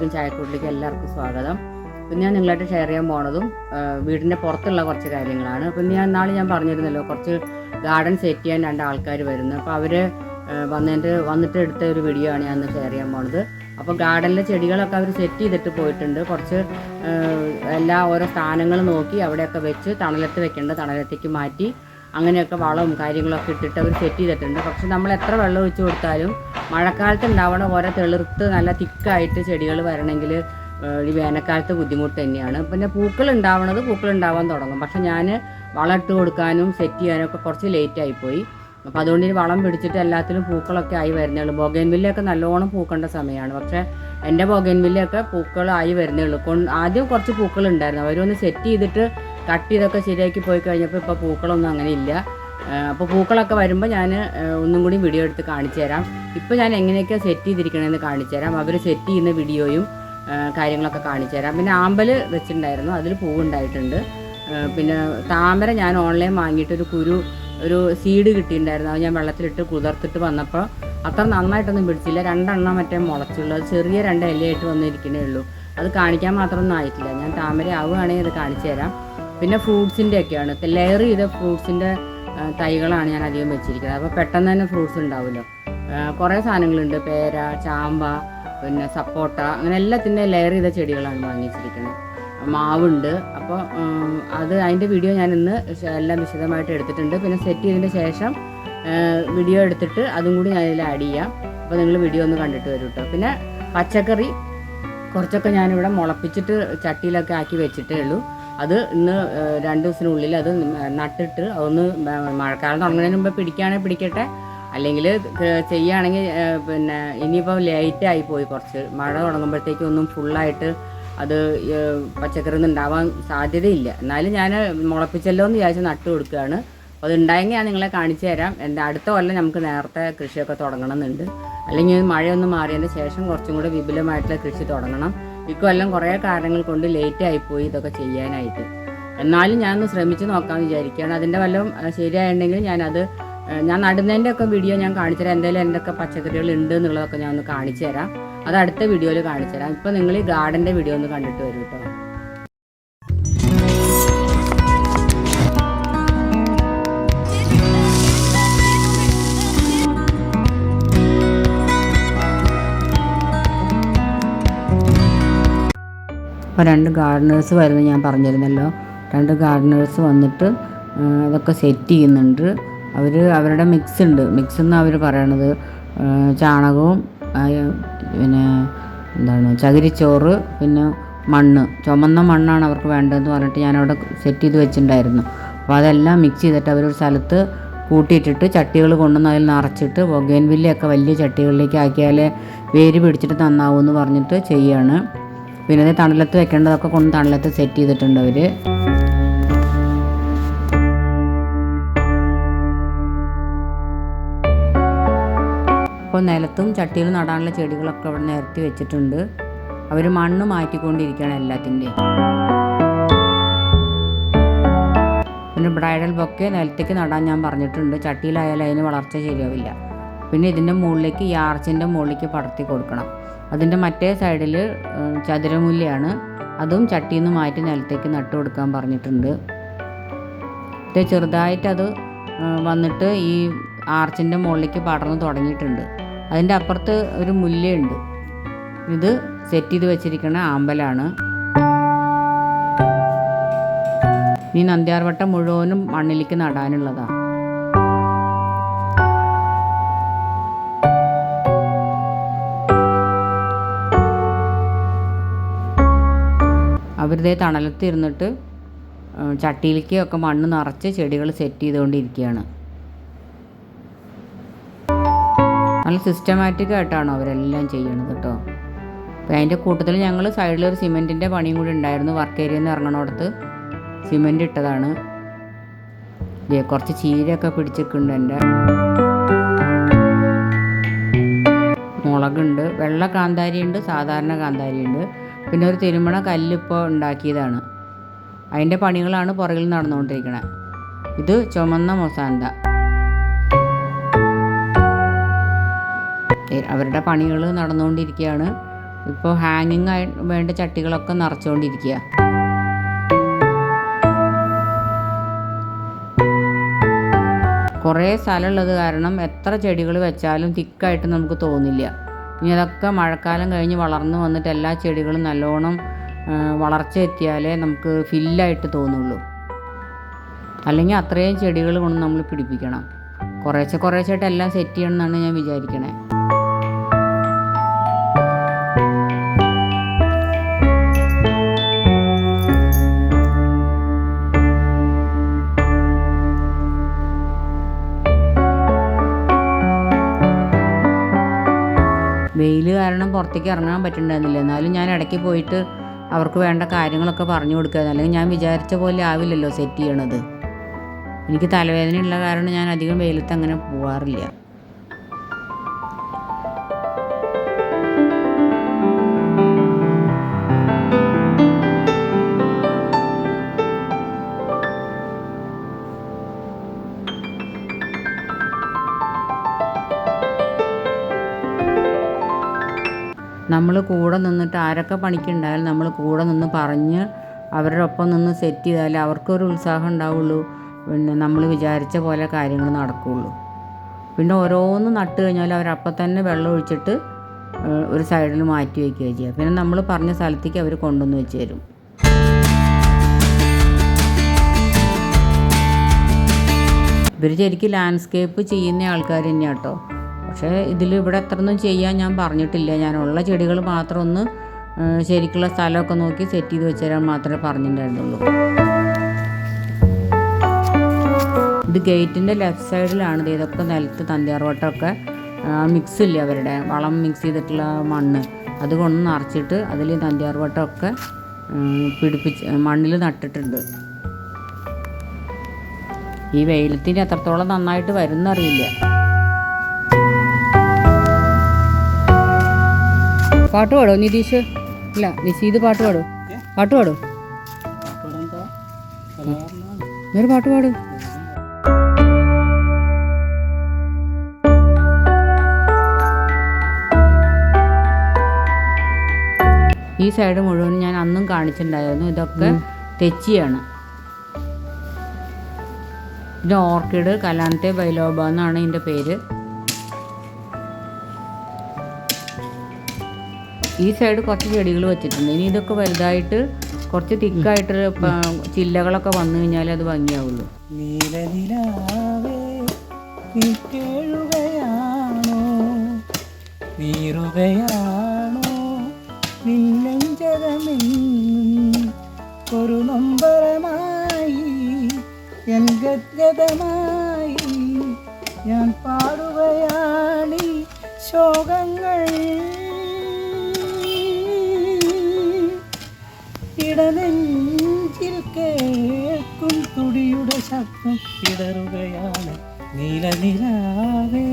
നമസ്കാരം ചായക്കൂട്ടിലേക്ക് എല്ലാവർക്കും സ്വാഗതം. ഇപ്പം ഞാൻ നിങ്ങളായിട്ട് ഷെയർ ചെയ്യാൻ പോണതും വീടിന്റെ പുറത്തുള്ള കുറച്ച് കാര്യങ്ങളാണ്. അപ്പം ഞാൻ നാളെ ഞാൻ പറഞ്ഞിരുന്നല്ലോ കുറച്ച് ഗാർഡൻ സെറ്റ് ചെയ്യാൻ രണ്ട് ആൾക്കാർ വരുന്നു. അപ്പോൾ അവർ വന്നതിന്റെ വന്നിട്ട് എടുത്ത ഒരു വീഡിയോ ആണ് ഞാൻ ഷെയർ ചെയ്യാൻ പോണത്. അപ്പോൾ ഗാർഡനിലെ ചെടികളൊക്കെ അവർ സെറ്റ് ചെയ്തിട്ട് പോയിട്ടുണ്ട്. കുറച്ച് എല്ലാ ഓരോ സ്ഥാനങ്ങൾ നോക്കി അവിടെയൊക്കെ വെച്ച് തണലത്ത് വെക്കേണ്ട തണലത്തേക്ക് മാറ്റി അങ്ങനെയൊക്കെ വളവും കാര്യങ്ങളൊക്കെ ഇട്ടിട്ട് അവർ സെറ്റ് ചെയ്തിട്ടുണ്ട്. പക്ഷെ നമ്മൾ എത്ര വെള്ളം ഒഴിച്ചു കൊടുത്താലും മഴക്കാലത്ത് ഉണ്ടാവണ ഓരോ തെളിർത്ത് നല്ല തിക്കായിട്ട് ചെടികൾ വരണമെങ്കിൽ ഈ വേനൽക്കാലത്ത് ബുദ്ധിമുട്ട് തന്നെയാണ്. പിന്നെ പൂക്കൾ ഉണ്ടാവണത് പൂക്കൾ ഉണ്ടാവാൻ തുടങ്ങും. പക്ഷെ ഞാൻ വളം ഇട്ട് കൊടുക്കാനും സെറ്റ് ചെയ്യാനും ഒക്കെ കുറച്ച് ലേറ്റ് ആയിപ്പോയി അപ്പോൾ അതുകൊണ്ട് ഇനി വളം പിടിച്ചിട്ട് എല്ലാത്തിലും പൂക്കളൊക്കെ ആയി വരുന്നേ ഉള്ളൂ. ബോഗൻവില്ലയൊക്കെ നല്ലോണം പൂക്കേണ്ട സമയമാണ്. പക്ഷേ എന്റെ ബോഗൻവില്ലയൊക്കെ പൂക്കളായി വരുന്നേ ഉള്ളൂ. ആദ്യം കുറച്ച് പൂക്കൾ ഉണ്ടായിരുന്നു. അവരൊന്ന് സെറ്റ് ചെയ്തിട്ട് കട്ട് ചെയ്തൊക്കെ ശരിയാക്കി പോയി കഴിഞ്ഞപ്പോൾ ഇപ്പോൾ പൂക്കളൊന്നും അങ്ങനെ ഇല്ല. അപ്പോൾ പൂക്കളൊക്കെ വരുമ്പോൾ ഞാൻ ഒന്നും കൂടി വീഡിയോ എടുത്ത് കാണിച്ചു തരാം. ഇപ്പോൾ ഞാൻ എങ്ങനെയൊക്കെയാണ് സെറ്റ് ചെയ്തിരിക്കണമെന്ന് കാണിച്ചു തരാം. അവർ സെറ്റ് ചെയ്യുന്ന വീഡിയോയും കാര്യങ്ങളൊക്കെ കാണിച്ചു തരാം. പിന്നെ ആമ്പൽ വെച്ചിട്ടുണ്ടായിരുന്നു. അതിൽ പൂവുണ്ടായിട്ടുണ്ട് പിന്നെ താമര ഞാൻ ഓൺലൈൻ വാങ്ങിയിട്ട് ഒരു കുരു ഒരു സീഡ് കിട്ടിയിട്ടുണ്ടായിരുന്നു. അത് ഞാൻ വെള്ളത്തിലിട്ട് കുതിർത്തിട്ട് വന്നപ്പോൾ അത്ര നന്നായിട്ടൊന്നും പിടിച്ചില്ല. രണ്ടെണ്ണം മറ്റേ മുളച്ചുള്ളൂ. ചെറിയ രണ്ട് ഇലയായിട്ട് വന്നിരിക്കണേ ഉള്ളൂ. അത് കാണിക്കാൻ മാത്രമൊന്നും ആയിട്ടില്ല. ഞാൻ താമര ആവുകയാണെങ്കിൽ അത് കാണിച്ചു തരാം. പിന്നെ ഫ്രൂട്ട്സിന്റെ ഒക്കെയാണ് ലെയർ ചെയ്ത ഫ്രൂട്ട്സിന്റെ തൈകളാണ് ഞാൻ അധികം വെച്ചിരിക്കുന്നത്. അപ്പോൾ പെട്ടെന്ന് തന്നെ ഫ്രൂട്ട്സ് ഉണ്ടാവുമല്ലോ. കുറേ സാധനങ്ങളുണ്ട്. പേര ചാമ്പ പിന്നെ സപ്പോട്ട അങ്ങനെ എല്ലാത്തിന്റെ ലെയർ ചെയ്ത ചെടികളാണ് വാങ്ങിച്ചിരിക്കുന്നത്. മാവുണ്ട്. അപ്പോൾ അത് അതിന്റെ വീഡിയോ ഞാൻ ഇന്ന് എല്ലാം വിശദമായിട്ട് എടുത്തിട്ടുണ്ട്. പിന്നെ സെറ്റ് ചെയ്തതിന് ശേഷം വീഡിയോ എടുത്തിട്ട് അതും കൂടി ഞാൻ ഇതിൽ ആഡ് ചെയ്യാം. അപ്പോൾ നിങ്ങൾ വീഡിയോ ഒന്ന് കണ്ടിട്ട് വരും കേട്ടോ പിന്നെ പച്ചക്കറി കുറച്ചൊക്കെ ഞാനിവിടെ മുളപ്പിച്ചിട്ട് ചട്ടിയിലൊക്കെ ആക്കി വെച്ചിട്ടേ ഉള്ളൂ. അത് ഇന്ന് രണ്ട് ദിവസത്തിനുള്ളിൽ അത് നട്ടിട്ട് അതൊന്ന് മഴക്കാലം തുടങ്ങുന്നതിന് മുമ്പ് പിടിക്കുകയാണെങ്കിൽ പിടിക്കട്ടെ. അല്ലെങ്കിൽ ചെയ്യുകയാണെങ്കിൽ പിന്നെ ഇനിയിപ്പോൾ ലേറ്റ് ആയി പോയി കുറച്ച്. മഴ തുടങ്ങുമ്പോഴത്തേക്കും ഒന്നും ഫുള്ളായിട്ട് അത് പച്ചക്കറി ഒന്നും ഉണ്ടാവാൻ സാധ്യതയില്ല. എന്നാലും ഞാൻ മുളപ്പിച്ചല്ലോ എന്ന് വിചാരിച്ച് നട്ടു കൊടുക്കുകയാണ്. അപ്പോൾ അതുണ്ടായെങ്കിൽ ഞാൻ നിങ്ങളെ കാണിച്ചു തരാം. എന്റെ അടുത്ത കൊല്ലം നമുക്ക് നേരത്തെ കൃഷിയൊക്കെ തുടങ്ങണമെന്നുണ്ട്. അല്ലെങ്കിൽ മഴയൊന്നും മാറിയതിന് ശേഷം കുറച്ചും കൂടെ വിപുലമായിട്ടുള്ള കൃഷി തുടങ്ങണം. ഇക്കൊല്ലം കുറേ കാരണങ്ങൾ കൊണ്ട് ലേറ്റ് ആയിപ്പോയി ഇതൊക്കെ ചെയ്യാനായിട്ട്. എന്നാലും ഞാനൊന്ന് ശ്രമിച്ച് നോക്കാമെന്ന് വിചാരിക്കുകയാണ്. അതിന്റെ വല്ലതും ശരിയായിട്ടുണ്ടെങ്കിൽ ഞാനത് ഞാൻ നടുന്നതിന്റെ ഒക്കെ വീഡിയോ ഞാൻ കാണിച്ചു തരാം. എന്തെങ്കിലും എന്തൊക്കെ പച്ചക്കറികൾ ഉണ്ട് എന്നുള്ളതൊക്കെ ഞാൻ ഒന്ന് കാണിച്ചു തരാം. അത് അടുത്ത വീഡിയോയിൽ കാണിച്ചു തരാം. ഇപ്പോൾ നിങ്ങൾ ഈ ഗാർഡന്റെ വീഡിയോ ഒന്ന് കണ്ടിട്ട് വരും കേട്ടോ അപ്പോൾ രണ്ട് ഗാർഡനേഴ്സ് വരുന്നത് ഞാൻ പറഞ്ഞിരുന്നല്ലോ. രണ്ട് ഗാർഡനേഴ്സ് വന്നിട്ട് അതൊക്കെ സെറ്റ് ചെയ്യുന്നുണ്ട്. അവർ അവരുടെ മിക്സ് ഉണ്ട്. മിക്സ് എന്ന് അവർ പറയണത് ചാണകവും പിന്നെ എന്താണ് ചകിരിച്ചോറ് പിന്നെ മണ്ണ്. ചുമന്ന മണ്ണാണ് അവർക്ക് വേണ്ടതെന്ന് പറഞ്ഞിട്ട് ഞാനവിടെ സെറ്റ് ചെയ്ത് വെച്ചിട്ടുണ്ടായിരുന്നു. അപ്പോൾ അതെല്ലാം മിക്സ് ചെയ്തിട്ട് അവരൊരു സ്ഥലത്ത് കൂട്ടിയിട്ടിട്ട് ചട്ടികൾ കൊണ്ടുവന്ന് അതിൽ നിറച്ചിട്ട് ബൊഗേൻവില്ലയൊക്കെ വലിയ ചട്ടികളിലേക്ക് ആക്കിയാലേ വേര് പിടിച്ചിട്ട് നന്നാവും എന്ന് പറഞ്ഞിട്ട് ചെയ്യാണ്. പിന്നെ തണലത്ത് വെക്കേണ്ടതൊക്കെ കൊണ്ട് തണലത്ത് സെറ്റ് ചെയ്തിട്ടുണ്ട് അവർ. അപ്പോൾ നിലത്തും ചട്ടിയിലും നടാനുള്ള ചെടികളൊക്കെ അവിടെ നിരത്തി വെച്ചിട്ടുണ്ട്. അവർ മണ്ണ് മാറ്റിക്കൊണ്ടിരിക്കുകയാണ് എല്ലാത്തിന്റെയും പിന്നെ ബ്രൈഡൽ ബൊക്കെ നിലത്തേക്ക് നടാൻ ഞാൻ പറഞ്ഞിട്ടുണ്ട്. ചട്ടിയിലായാലും അതിന് വളർച്ച ശരിയാവില്ല. പിന്നെ ഇതിന്റെ മുകളിലേക്ക് ഈ ആർച്ചിന്റെ മുകളിലേക്ക് പടർത്തി കൊടുക്കണം. അതിന്റെ മറ്റേ സൈഡിൽ ചതുരമുല്ലയാണ് അതും ചട്ടിയിൽ നിന്ന് മാറ്റി നിലത്തേക്ക് നട്ടു കൊടുക്കാൻ പറഞ്ഞിട്ടുണ്ട്. ഇത് ചെറുതായിട്ടത് വന്നിട്ട് ഈ ആർച്ചിന്റെ മുകളിലേക്ക് പടർന്ന് തുടങ്ങിയിട്ടുണ്ട്. അതിന്റെ അപ്പുറത്ത് ഒരു മുല്ലയുണ്ട്. ഇത് സെറ്റ് ചെയ്ത് വെച്ചിരിക്കുന്ന ആമ്പലാണ്. ഈ നന്ദ്യാർവട്ടം മുഴുവനും മണ്ണിലേക്ക് നടാനുള്ളതാണ് അവരിതേ തണലത്തിരുന്നിട്ട് ചട്ടിയിലേക്ക് ഒക്കെ മണ്ണ് നിറച്ച് ചെടികൾ സെറ്റ് ചെയ്തുകൊണ്ടിരിക്കുകയാണ്. നല്ല സിസ്റ്റമാറ്റിക് ആയിട്ടാണ് അവരെല്ലാം ചെയ്യണത് കേട്ടോ അപ്പോൾ അതിന്റെ കൂട്ടത്തിൽ ഞങ്ങൾ സൈഡിൽ ഒരു സിമെന്റിന്റെ പണിയും കൂടി ഉണ്ടായിരുന്നു. വർക്ക് ഏരിയയിൽ നിന്ന് ഇറങ്ങണോടത്ത് സിമെന്റ് ഇട്ടതാണ്. കുറച്ച് ചീരയൊക്കെ പിടിച്ചിട്ടുണ്ട് എന്റെ. മുളകുണ്ട് വെള്ള കാന്താരിയുണ്ട് സാധാരണ കാന്താരിയുണ്ട്. പിന്നെ ഒരു തിരുമണ കല്ലിപ്പോൾ ഉണ്ടാക്കിയതാണ്. അതിന്റെ പണികളാണ് പുറകിൽ നടന്നുകൊണ്ടിരിക്കുന്നത് ഇത് ചുമന്ന മൊസാന്ത. അവരുടെ പണികൾ നടന്നുകൊണ്ടിരിക്കുകയാണ് ഇപ്പോൾ ഹാങ്ങിങ് ആയി വേണ്ട ചട്ടികളൊക്കെ നിറച്ചുകൊണ്ടിരിക്കുക കുറേ സ്ഥലമുള്ളത് കാരണം എത്ര ചെടികൾ വെച്ചാലും തിക്കായിട്ട് നമുക്ക് തോന്നില്ല. ഇനി അതൊക്കെ മഴക്കാലം കഴിഞ്ഞ് വളർന്നു വന്നിട്ട് എല്ലാ ചെടികളും നല്ലോണം വളർച്ച എത്തിയാലേ നമുക്ക് ഫില്ലായിട്ട് തോന്നുള്ളൂ. അല്ലെങ്കിൽ അത്രയും ചെടികൾ കൊണ്ട് നമ്മൾ പിടിപ്പിക്കണം. കുറേശ്ശെ കുറേശ്ശായിട്ട് എല്ലാം സെറ്റ് ചെയ്യണം എന്നാണ് ഞാൻ വിചാരിക്കണേ. പുറത്തേക്ക് ഇറങ്ങാൻ പറ്റുന്നുണ്ടായിരുന്നില്ല എന്നാലും ഞാൻ ഇടയ്ക്ക് പോയിട്ട് അവർക്ക് വേണ്ട കാര്യങ്ങളൊക്കെ പറഞ്ഞു കൊടുക്കുകയായിരുന്നു അല്ലെങ്കിൽ ഞാൻ വിചാരിച്ച പോലെ ആവില്ലല്ലോ സെറ്റ് ചെയ്യണത്. എനിക്ക് തലവേദന ഉള്ള കാരണം ഞാൻ അധികം വെയിലത്ത് അങ്ങനെ പോവാറില്ല. നമ്മൾ കൂടെ നിന്നിട്ട് ആരൊക്കെ പണിക്കുണ്ടായാലും നമ്മൾ കൂടെ നിന്ന് പറഞ്ഞ് അവരുടെ ഒപ്പം നിന്ന് സെറ്റ് ചെയ്താലേ അവർക്കൊരു ഉത്സാഹം ഉണ്ടാവുള്ളൂ. പിന്നെ നമ്മൾ വിചാരിച്ച പോലെ കാര്യങ്ങൾ നടക്കുകയുള്ളൂ പിന്നെ ഓരോന്ന് നട്ട് കഴിഞ്ഞാൽ അവരപ്പം തന്നെ വെള്ളം ഒഴിച്ചിട്ട് ഒരു സൈഡിൽ മാറ്റി വയ്ക്കുകയാണ് ചെയ്യുക പിന്നെ നമ്മൾ പറഞ്ഞ സ്ഥലത്തേക്ക് അവർ കൊണ്ടുവന്ന് വെച്ച് തരും. ഇവർ ശരിക്കും ലാൻഡ്സ്കേപ്പ് ചെയ്യുന്ന ആൾക്കാർ തന്നെയാണ് കേട്ടോ പക്ഷേ ഇതിൽ ഇവിടെ എത്രയൊന്നും ചെയ്യാൻ ഞാൻ പറഞ്ഞിട്ടില്ല. ഞാനുള്ള ചെടികൾ മാത്രം ഒന്ന് ശരിക്കുള്ള സ്ഥലമൊക്കെ നോക്കി സെറ്റ് ചെയ്ത് വെച്ച് തരാൻ മാത്രമേ പറഞ്ഞിട്ടുണ്ടായിരുന്നുള്ളൂ. ഇത് ഗേറ്റിന്റെ ലെഫ്റ്റ് സൈഡിലാണ്. ഇത് ഇതൊക്കെ നിലത്ത് തന്തിയാർവട്ടമൊക്കെ മിക്സ് ഇല്ല അവരുടെ? വളം മിക്സ് ചെയ്തിട്ടുള്ള മണ്ണ്. അത് കൊണ്ട് നിറച്ചിട്ട് അതിൽ തന്തിയാർവട്ടമൊക്കെ പിടിപ്പിച്ച് മണ്ണിൽ നട്ടിട്ടുണ്ട്. ഈ വെയിലത്തിന് എത്രത്തോളം നന്നായിട്ട് വരുന്നറിയില്ല പാട്ട് പാടോ നിതീഷ്? ഇല്ല നിശീത് പാട്ട് പാടോ? പാട്ട് പാടോ? ഒരു പാട്ട് പാട്. ഈ സൈഡ് മുഴുവൻ ഞാൻ അന്നും കാണിച്ചിട്ടുണ്ടായിരുന്നു. ഇതൊക്കെ തെച്ചിയാണ്. ഇത് ഓർക്കിഡ് കലാനത്തെ ബൈലോബ എന്നാണ് ഇതിന്റെ പേര്. ഈ സൈഡ് കുറച്ച് ചെടികൾ വെച്ചിട്ടുണ്ട്. ഇനി ഇതൊക്കെ വലുതായിട്ട് കുറച്ച് തിക്കായിട്ട് ചില്ലകളൊക്കെ വന്നു കഴിഞ്ഞാൽ അത് ഭംഗിയാവുള്ളൂ. ഞാൻ പാടുകയാണി ശോകങ്ങൾ ഇടനെഞ്ചിൽ കേൾക്കും തുടിയുടെ ശബ്ദം ഇടറുകയാണ് നീലനിലാവേ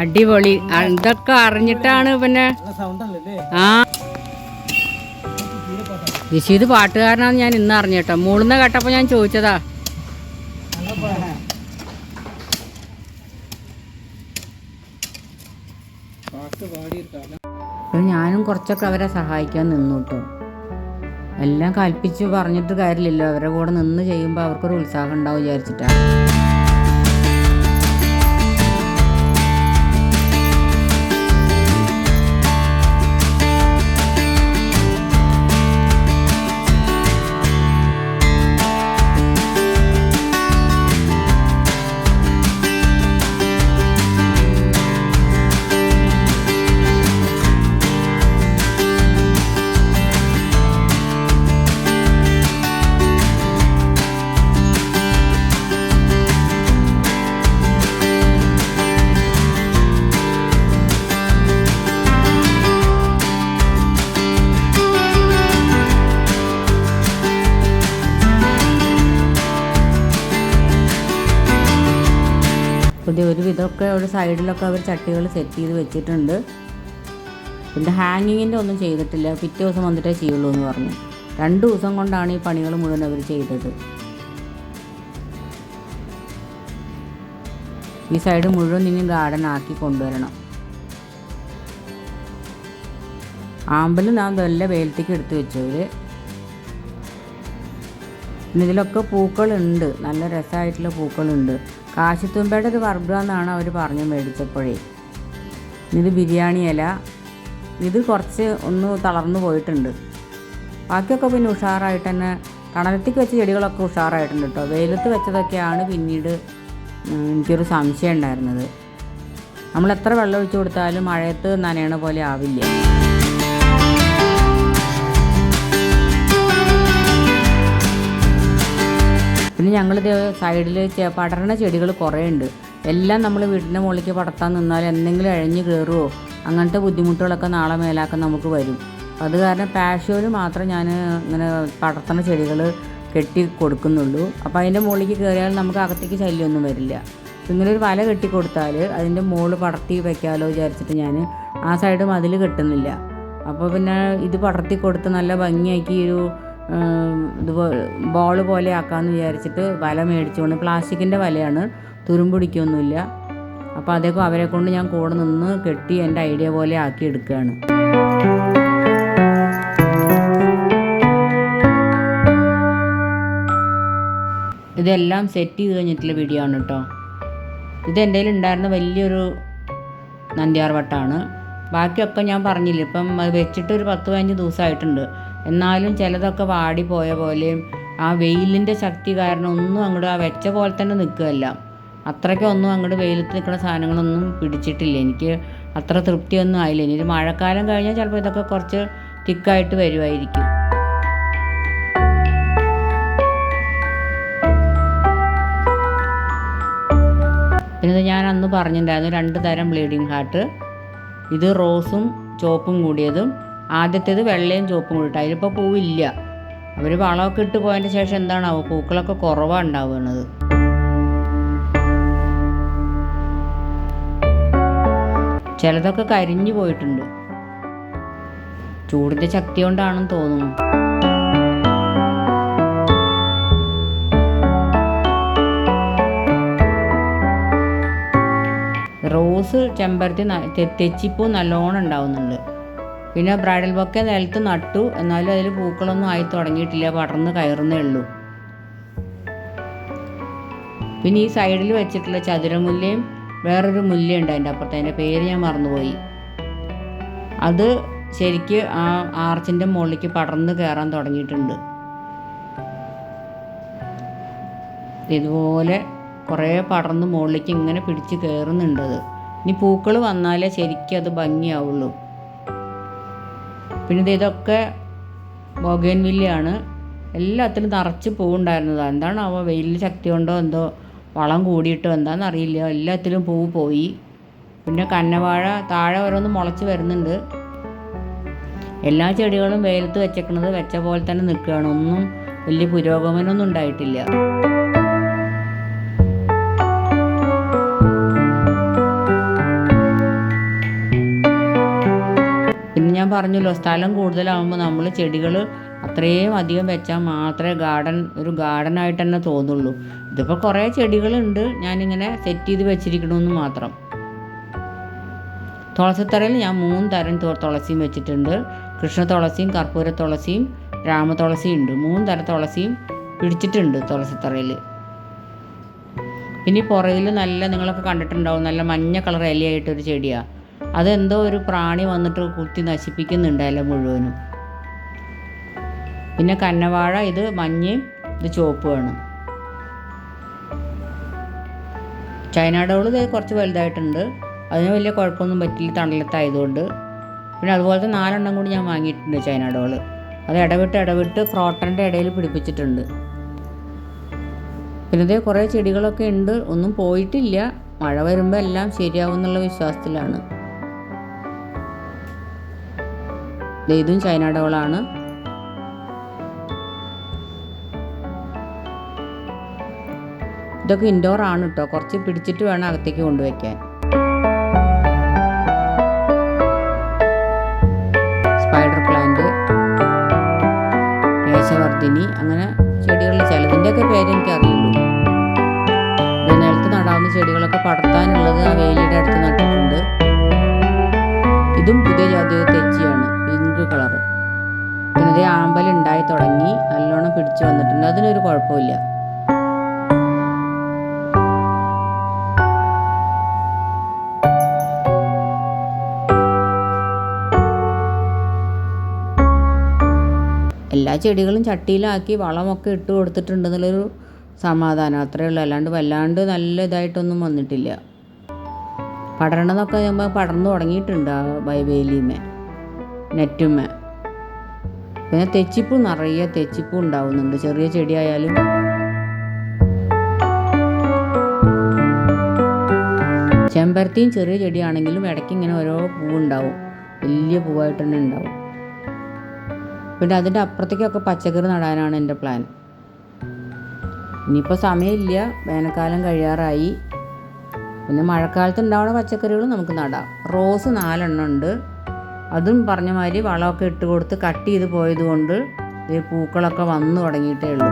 അടിപൊളി. ഇതൊക്കെ അറിഞ്ഞിട്ടാണ് പിന്നെ സൗണ്ട് അല്ലേ? ആ. നിശീത് പാട്ടുകാരനാന്ന് ഞാൻ ഇന്ന് അറിഞ്ഞേട്ടോ മൂളുന്ന കേട്ടപ്പോൾ ഞാൻ ചോദിച്ചതാ. അപ്പോൾ ഞാനും കുറച്ചൊക്കെ അവരെ സഹായിക്കാൻ നിന്നു കേട്ടോ എല്ലാം കൽപ്പിച്ച് പറഞ്ഞിട്ട് കാര്യമില്ലല്ലോ. അവരുടെ കൂടെ നിന്ന് ചെയ്യുമ്പോൾ അവർക്കൊരു ഉത്സാഹം ഉണ്ടാവും വിചാരിച്ചിട്ടാണ്. ഒക്കെ ഒരു സൈഡിലൊക്കെ അവർ ചട്ടികൾ സെറ്റ് ചെയ്ത് വെച്ചിട്ടുണ്ട്. പിന്നെ ഹാങ്ങിങ്ങിന്റെ ഒന്നും ചെയ്തിട്ടില്ല. പിറ്റേ ദിവസം വന്നിട്ടേ ചെയ്യുള്ളൂ എന്ന് പറഞ്ഞു. രണ്ട് ദിവസം കൊണ്ടാണ് ഈ പണികൾ മുഴുവൻ അവർ ചെയ്തത്. ഈ സൈഡ് മുഴുവൻ ഇനി ഗാർഡൻ ആക്കി കൊണ്ടുവരണം. ആമ്പൽ നാം നല്ല വേലത്തേക്ക് എടുത്തു വെച്ചു ഇവർ പിന്നെ ഇതിലൊക്കെ പൂക്കളുണ്ട്. നല്ല രസമായിട്ടുള്ള പൂക്കളുണ്ട്. കാശിത്തുമ്പയുടെ ഒരു വർഗം എന്നാണ് അവർ പറഞ്ഞു മേടിച്ചപ്പോഴേ. ഇത് ബിരിയാണി ഇല ഇത് കുറച്ച് ഒന്ന് തളർന്നു പോയിട്ടുണ്ട്. ബാക്കിയൊക്കെ പിന്നെ ഉഷാറായിട്ട് തന്നെ തണലത്തേക്ക് വെച്ച ചെടികളൊക്കെ ഉഷാറായിട്ടുണ്ട് കേട്ടോ വെയിലത്ത് വെച്ചതൊക്കെയാണ് പിന്നീട് എനിക്കൊരു സംശയം ഉണ്ടായിരുന്നത്. നമ്മൾ എത്ര വെള്ളം ഒഴിച്ചു കൊടുത്താലും മഴയത്ത് നനയണ പോലെ ആവില്ല. പിന്നെ ഞങ്ങളിത് സൈഡിൽ പടരണ ചെടികൾ കുറേ ഉണ്ട് എല്ലാം നമ്മൾ വീടിന്റെ മുകളിലേക്ക് പടർത്താൻ നിന്നാൽ എന്തെങ്കിലും അഴിഞ്ഞ് കയറുമോ അങ്ങനത്തെ ബുദ്ധിമുട്ടുകളൊക്കെ നാളെ മേലാക്കാൻ നമുക്ക് വരും. അപ്പം അത് കാരണം പാഷ്യോയിൽ മാത്രം ഞാൻ ഇങ്ങനെ പടർത്തണ ചെടികൾ കെട്ടി കൊടുക്കുന്നുള്ളൂ. അപ്പോൾ അതിന്റെ മുകളിലേക്ക് കയറിയാൽ നമുക്ക് അകത്തേക്ക് ശല്യമൊന്നും വരില്ല. ഇങ്ങനെ ഒരു വല കെട്ടി കൊടുത്താൽ അതിന്റെ മുകളിൽ പടർത്തി വയ്ക്കാമല്ലോ വിചാരിച്ചിട്ട് ഞാൻ ആ സൈഡും മതിൽ കെട്ടുന്നില്ല. അപ്പോൾ പിന്നെ ഇത് പടർത്തി കൊടുത്ത് നല്ല ഭംഗിയാക്കി ഒരു ഇത് ബോൾ പോലെ ആക്കാമെന്ന് വിചാരിച്ചിട്ട് വല മേടിച്ചുകൊണ്ട് പ്ലാസ്റ്റിക്കിന്റെ വലയാണ് തുരുമ്പിടിക്കൊന്നുമില്ല അപ്പോൾ അതേക്കും അവരെ കൊണ്ട് ഞാൻ കൂടെ നിന്ന് കെട്ടി എന്റെ ഐഡിയ പോലെ ആക്കി എടുക്കുകയാണ് ഇതെല്ലാം സെറ്റ് ചെയ്ത് കഴിഞ്ഞിട്ടുള്ള വീഡിയോ ആണ് കേട്ടോ ഇത് എന്റെ ഉണ്ടായിരുന്ന വലിയൊരു നന്ദിയാർ വട്ടാണ് ബാക്കിയൊക്കെ ഞാൻ പറഞ്ഞില്ല ഇപ്പം അത് വെച്ചിട്ട് ഒരു പത്ത് പതിനഞ്ച് ദിവസമായിട്ടുണ്ട്. എന്നാലും ചിലതൊക്കെ വാടിപ്പോയ പോലെയും ആ വെയിലിന്റെ ശക്തി കാരണം ഒന്നും അങ്ങോട്ട് ആ വെച്ച പോലെ തന്നെ നിൽക്കുകയല്ല. അത്രയ്ക്കൊന്നും അങ്ങോട്ട് വെയിലത്ത് നിൽക്കുന്ന സാധനങ്ങളൊന്നും പിടിച്ചിട്ടില്ല. എനിക്ക് അത്ര തൃപ്തിയൊന്നും ആയില്ല. ഇനി ഒരു മഴക്കാലം കഴിഞ്ഞാൽ ചിലപ്പോൾ ഇതൊക്കെ കുറച്ച് തിക്കായിട്ട് വരുമായിരിക്കും. പിന്നെ ഞാൻ അന്ന് പറഞ്ഞിട്ടുണ്ടായിരുന്നു രണ്ട് തരം ബ്ലീഡിങ് ഹാർട്ട്. ഇത് റോസും ചോപ്പും കൂടിയതും ആദ്യത്തേത് വെള്ളയും ചുവപ്പും കൂടിയിട്ട് അതിലിപ്പോൾ പൂവില്ല. അവർ വളമൊക്കെ ഇട്ട് പോയതിന്റെ ശേഷം എന്താണാവോ പൂക്കളൊക്കെ കുറവാണ് ഉണ്ടാവുന്നത്. ചിലതൊക്കെ കരിഞ്ഞു പോയിട്ടുണ്ട്. ചൂടിന്റെ ശക്തി കൊണ്ടാണെന്ന് തോന്നുന്നു. റോസ് ചെമ്പരത്തി തെച്ചിപ്പൂ നല്ലോണം ഉണ്ടാവുന്നുണ്ട്. പിന്നെ ബ്രൈഡൽ ബൊക്കെ നിലത്ത് നട്ടു. എന്നാലും അതിൽ പൂക്കളൊന്നും ആയി തുടങ്ങിയിട്ടില്ല. പടർന്ന് കയറുന്നേ ഉള്ളൂ. പിന്നെ ഈ സൈഡിൽ വെച്ചിട്ടുള്ള ചതുരമുല്ലയും വേറൊരു മുല്ലയുണ്ട് അതിന്റെ അപ്പുറത്ത്. അതിന്റെ പേര് ഞാൻ മറന്നുപോയി. അത് ശരിക്ക് ആ ആർച്ചിന്റെ മുകളിലേക്ക് പടർന്ന് കയറാൻ തുടങ്ങിയിട്ടുണ്ട്. ഇതുപോലെ കുറേ പടർന്ന് മുകളിലേക്ക് ഇങ്ങനെ പിടിച്ച് കയറുന്നുണ്ടത് ഇനി പൂക്കൾ വന്നാലേ ശരിക്കും അത് ഭംഗിയാവുള്ളൂ. പിന്നെ ഇതൊക്കെ ഇതൊക്കെ ബോഗൻവില്ലയാണ്. എല്ലാത്തിലും നിറച്ച് എന്താണ് അവ വെയിലിന് ശക്തി കൊണ്ടോ എന്തോ വളം കൂടിയിട്ടോ എന്താണെന്നറിയില്ല എല്ലാത്തിലും പൂവ് പോയി. പിന്നെ കന്നവാഴ താഴെ ഓരോന്ന് മുളച്ച് വരുന്നുണ്ട്. എല്ലാ ചെടികളും വെയിലത്ത് വെച്ചേക്കുന്നത് വെച്ച പോലെ തന്നെ നിൽക്കുകയാണ്. ഒന്നും വലിയ പുരോഗമനമൊന്നും ഉണ്ടായിട്ടില്ല. പറഞ്ഞല്ലോ സ്ഥലം കൂടുതലാവുമ്പോൾ നമ്മൾ ചെടികൾ അത്രയും അധികം വെച്ചാൽ മാത്രമേ ഗാർഡൻ ഒരു ഗാർഡനായിട്ട് തന്നെ തോന്നുള്ളൂ. ഇതിപ്പോൾ കുറേ ചെടികളുണ്ട് ഞാനിങ്ങനെ സെറ്റ് ചെയ്ത് വെച്ചിരിക്കണമെന്ന് മാത്രം. തുളസിത്തറയിൽ ഞാൻ മൂന്ന് തരം തുളസിയും വെച്ചിട്ടുണ്ട്. കൃഷ്ണ തുളസിയും കർപ്പൂര തുളസിയും രാമ തുളസിയും ഉണ്ട്. മൂന്ന് തരം തുളസിയും പിടിച്ചിട്ടുണ്ട് തുളസിത്തറയിൽ പിന്നെ പുറകിൽ നല്ല നിങ്ങളൊക്കെ കണ്ടിട്ടുണ്ടാവും നല്ല മഞ്ഞ കളർ ഇലയായിട്ടൊരു ചെടിയാണ് അതെന്തോ ഒരു പ്രാണി വന്നിട്ട് കുത്തി നശിപ്പിക്കുന്നുണ്ട് ഇല മുഴുവനും. പിന്നെ കന്നവാഴ ഇത് മഞ്ഞയും ഇത് ചുവപ്പുമാണ് ചൈന ഡോൾ ഇത് കുറച്ച് വലുതായിട്ടുണ്ട്. അതിന് വലിയ കുഴപ്പമൊന്നും പറ്റില്ല തണലത്തായതുകൊണ്ട്. പിന്നെ അതുപോലത്തെ നാലെണ്ണം കൂടി ഞാൻ വാങ്ങിയിട്ടുണ്ട് ചൈന ഡോൾ അത് ഇടവിട്ട് ഇടവിട്ട് ക്രോട്ടന്റെ ഇടയിൽ പിടിപ്പിച്ചിട്ടുണ്ട്. പിന്നെ ഇതേ കുറേ ചെടികളൊക്കെ ഉണ്ട്. ഒന്നും പോയിട്ടില്ല. മഴ വരുമ്പോൾ എല്ലാം ശരിയാവും എന്നുള്ള വിശ്വാസത്തിലാണ്. ഇതും ചൈന ഡോളാണ്. ഇതൊക്കെ ഇൻഡോർ ആണ് കേട്ടോ കുറച്ച് പിടിച്ചിട്ട് വേണം അകത്തേക്ക് കൊണ്ടുവയ്ക്കാൻ. സ്പൈഡർ പ്ലാന്റ് കേശവർദ്ധിനി അങ്ങനെ ചെടികളിൽ ചിലതിന്റെയൊക്കെ പേര് എനിക്ക് അറിയുള്ളൂ ഇത് നിലത്ത് നടാവുന്ന ചെടികളൊക്കെ പടർത്താനുള്ളത് ആ വേലിയുടെ അടുത്ത് നട്ടിട്ടുണ്ട്. ഇതും പുതിയ ജാതി കളറ് പിന്നെ ആമ്പൽ ഉണ്ടായി തുടങ്ങി നല്ലോണം പിടിച്ചു വന്നിട്ടുണ്ട്. അതിനൊരു കുഴപ്പമില്ല എല്ലാ ചെടികളും ചട്ടിയിലാക്കി വളമൊക്കെ ഇട്ട് കൊടുത്തിട്ടുണ്ടെന്നുള്ളൊരു സമാധാനം. അത്രയേ ഉള്ളൂ. അല്ലാണ്ട് വല്ലാണ്ട് നല്ല ഇതായിട്ടൊന്നും വന്നിട്ടില്ല. പടരണതൊക്കെ നമ്മൾ പടർന്നു തുടങ്ങിയിട്ടുണ്ട് ആ വേലിമേ നെറ്റുമേ പിന്നെ തെച്ചിപ്പൂ നിറയെ തെച്ചിപ്പൂ ഉണ്ടാവുന്നുണ്ട്. ചെറിയ ചെടിയായാലും. ചെമ്പരത്തിയും ചെറിയ ചെടിയാണെങ്കിലും ഇടയ്ക്ക് ഇങ്ങനെ ഓരോ പൂവുണ്ടാവും വലിയ പൂവായിട്ട് തന്നെ ഉണ്ടാവും. പിന്നെ അതിന്റെ അപ്പുറത്തേക്കൊക്കെ പച്ചക്കറി നടാനാണ് എന്റെ പ്ലാൻ. ഇനിയിപ്പോൾ സമയമില്ല. വേനൽക്കാലം കഴിയാറായി. പിന്നെ മഴക്കാലത്ത് ഉണ്ടാവുന്ന പച്ചക്കറികൾ നമുക്ക് നടാം. റോസ് നാലെണ്ണം ഉണ്ട്. അതും പറഞ്ഞ മാതിരി വളമൊക്കെ ഇട്ട് കൊടുത്ത് കട്ട് ചെയ്ത് പോയത് കൊണ്ട് ഈ പൂക്കളൊക്കെ വന്നു തുടങ്ങിയിട്ടേ ഉള്ളൂ.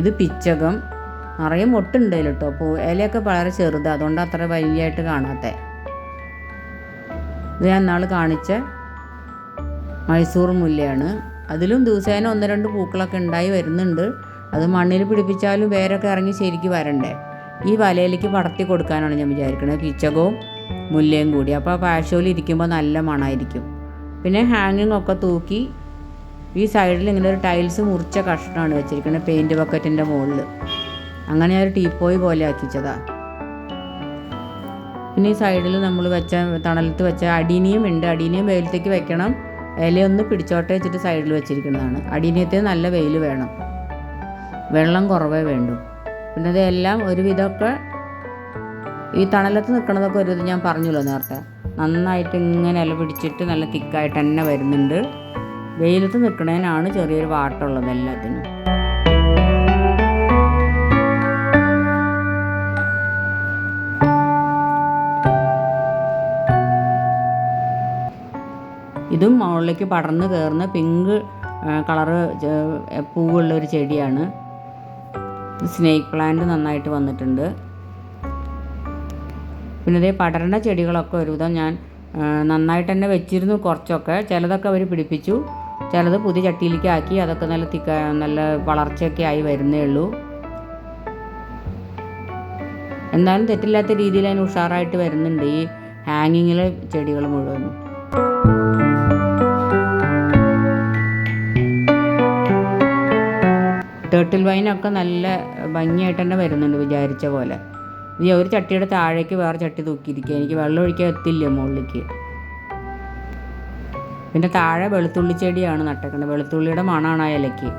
ഇത് പിച്ചകം. നിറയെ മൊട്ടുണ്ട് അതിൽ കേട്ടോ പൂ ഇലയൊക്കെ വളരെ ചെറുത്. അതുകൊണ്ട് അത്ര വലിയായിട്ട് കാണാത്ത. ഇത് ഞാൻ നാൾ കാണിച്ച മൈസൂർ മുല്ലയാണ്. അതിലും ദിവസേന ഒന്ന് രണ്ട് പൂക്കളൊക്കെ ഉണ്ടായി വരുന്നുണ്ട്. അത് മണ്ണിൽ പിടിപ്പിച്ചാലും വേരൊക്കെ ഇറങ്ങി ശരിക്ക് വരണ്ടേ. ഈ വലയിലേക്ക് പടർത്തി കൊടുക്കാനാണ് ഞാൻ വിചാരിക്കുന്നത് പിച്ചകവും മുല്ലയും കൂടി. അപ്പോൾ ആ പാഴ്ശോയിൽ ഇരിക്കുമ്പോൾ നല്ല മണമായിരിക്കും പിന്നെ ഹാങ്ങിങ് ഒക്കെ തൂക്കി ഈ സൈഡിൽ ഇങ്ങനെ ഒരു ടൈൽസ് മുറിച്ച കഷ്ണമാണ് വെച്ചിരിക്കുന്നത് പെയിന്റ് ബക്കറ്റിന്റെ മുകളിൽ അങ്ങനെ ഒരു ടീപ്പോയി പോലെ ആക്കിച്ചതാ. പിന്നെ ഈ സൈഡിൽ നമ്മൾ വെച്ച തണലത്ത് വെച്ച അടീനിയം ഉണ്ട്. അടീനിയം വെയിലത്തേക്ക് വെക്കണം. ഇലയൊന്ന് പിടിച്ചോട്ടെ വെച്ചിട്ട് സൈഡിൽ വെച്ചിരിക്കുന്നതാണ്. അടീനിയത്തിന് നല്ല വെയിൽ വേണം. വെള്ളം കുറവേ വേണ്ടൂ. പിന്നെ ഇതെല്ലാം ഒരുവിധമൊക്കെ ഈ തണലത്ത് നിൽക്കണതൊക്കെ ഒരുവിധം ഞാൻ പറഞ്ഞല്ലോ നേരത്തെ. നന്നായിട്ട് ഇങ്ങനെ ഇല പിടിച്ചിട്ട് നല്ല തിക്കായിട്ട് തന്നെ വരുന്നുണ്ട്. വെയിലത്ത് നിൽക്കുന്നതിനാണ് ചെറിയൊരു വാട്ടമുള്ളത് എല്ലാത്തിനും. ഇതും മുകളിലേക്ക് പടർന്ന് കയറുന്ന പിങ്ക് കളറ് പൂവുള്ള ഒരു ചെടിയാണ്. സ്നേക്ക് പ്ലാന്റ് നന്നായിട്ട് വന്നിട്ടുണ്ട്. പിന്നെ ഇതേ പടരണ ചെടികളൊക്കെ ഒരുവിധം ഞാൻ നന്നായിട്ട് തന്നെ വെച്ചിരുന്നു കുറച്ചൊക്കെ. ചിലതൊക്കെ അവർ പിടിപ്പിച്ചു. ചിലത് പുതിയ ചട്ടിയിലേക്ക് ആക്കി. അതൊക്കെ നല്ല തിക്ക നല്ല വളർച്ചയൊക്കെ ആയി വരുന്നേ ഉള്ളൂ. എന്നാലും തെറ്റില്ലാത്ത രീതിയിൽ അതിന് ഉഷാറായിട്ട് വരുന്നുണ്ട് ഈ ഹാങ്ങിങ്ങിലെ ചെടികൾ മുഴുവനും. ടേർട്ടിൽ വൈനൊക്കെ നല്ല ഭംഗിയായിട്ട് തന്നെ വരുന്നുണ്ട് വിചാരിച്ച പോലെ. ഈ ഒരു ചട്ടിയുടെ താഴേക്ക് വേറെ ചട്ടി തൂക്കിയിരിക്കുക. എനിക്ക് വെള്ളം ഒഴിക്കാൻ എത്തില്ല മുകളിലേക്ക്. പിന്നെ താഴെ വെളുത്തുള്ളി ചെടിയാണ് നട്ടേക്കുന്നത് വെളുത്തുള്ളിയുടെ മണമാണ് ആ ഇലയ്ക്ക്.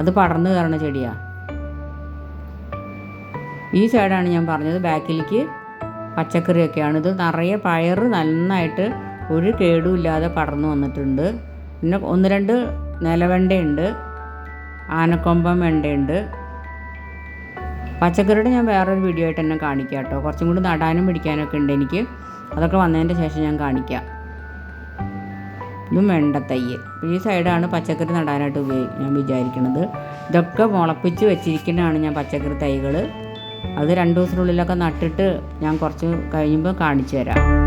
അത് പടർന്നു കയറണ ചെടിയാണ് ഈ സൈഡാണ് ഞാൻ പറഞ്ഞത്. ബാക്കിലേക്ക് പച്ചക്കറിയൊക്കെയാണ്. ഇത് നിറയെ പയർ നന്നായിട്ട് ഒരു കേടുമില്ലാതെ പടർന്നു വന്നിട്ടുണ്ട്. പിന്നെ ഒന്ന് രണ്ട് നിലവെണ്ടയുണ്ട്. ആനക്കൊമ്പം വെണ്ടയുണ്ട്. പച്ചക്കറിയുടെ ഞാൻ വേറൊരു വീഡിയോ ആയിട്ട് തന്നെ കാണിക്കാം കേട്ടോ കുറച്ചും കൂടി നടാനും പിടിക്കാനൊക്കെ ഉണ്ട് എനിക്ക്. അതൊക്കെ വന്നതിന്റെ ശേഷം ഞാൻ കാണിക്കാം. ഇതും വെണ്ടത്തയ്യ്. ഈ സൈഡാണ് പച്ചക്കറി നടാനായിട്ട് ഉപയോഗി ഞാൻ വിചാരിക്കുന്നത് ഇതൊക്കെ മുളപ്പിച്ച് വെച്ചിരിക്കുന്നതാണ് ഞാൻ പച്ചക്കറി തൈകൾ അത് രണ്ട് ദിവസത്തിനുള്ളിലൊക്കെ നട്ടിട്ട് ഞാൻ കുറച്ച് കഴിയുമ്പോൾ കാണിച്ചു തരാം.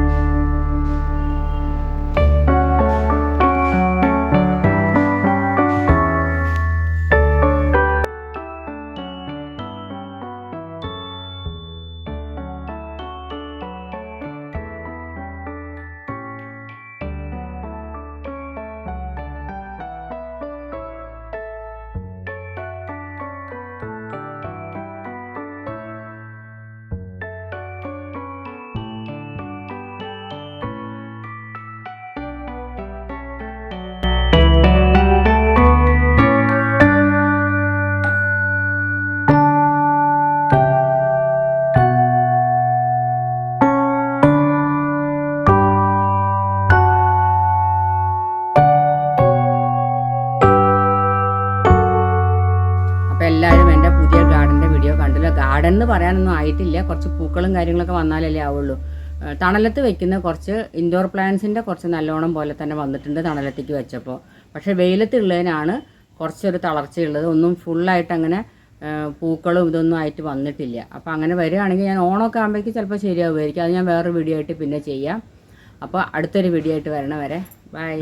എന്ന് പറയാനൊന്നും ആയിട്ടില്ല. കുറച്ച് പൂക്കളും കാര്യങ്ങളൊക്കെ വന്നാലല്ലേ ആവുള്ളൂ. തണലത്ത് വെക്കുന്ന കുറച്ച് ഇൻഡോർ പ്ലാന്റ്സിന്റെ കുറച്ച് നല്ലോണം പോലെ തന്നെ വന്നിട്ടുണ്ട് തണലത്തേക്ക് വെച്ചപ്പോൾ പക്ഷേ വെയിലത്തുള്ളതിനാണ് കുറച്ചൊരു തളർച്ചയുള്ളത്. ഒന്നും ഫുള്ളായിട്ട് അങ്ങനെ പൂക്കളും ഇതൊന്നും ആയിട്ട് വന്നിട്ടില്ല. അപ്പോൾ അങ്ങനെ വരികയാണെങ്കിൽ ഞാൻ ഓണമൊക്കെ ആകുമ്പോഴേക്ക് ചിലപ്പോൾ ശരിയാവുമായിരിക്കും. അത് ഞാൻ വേറൊരു വീഡിയോ ആയിട്ട് പിന്നെ ചെയ്യാം. അപ്പോൾ അടുത്തൊരു വീഡിയോ ആയിട്ട് വരണ വരെ ബൈ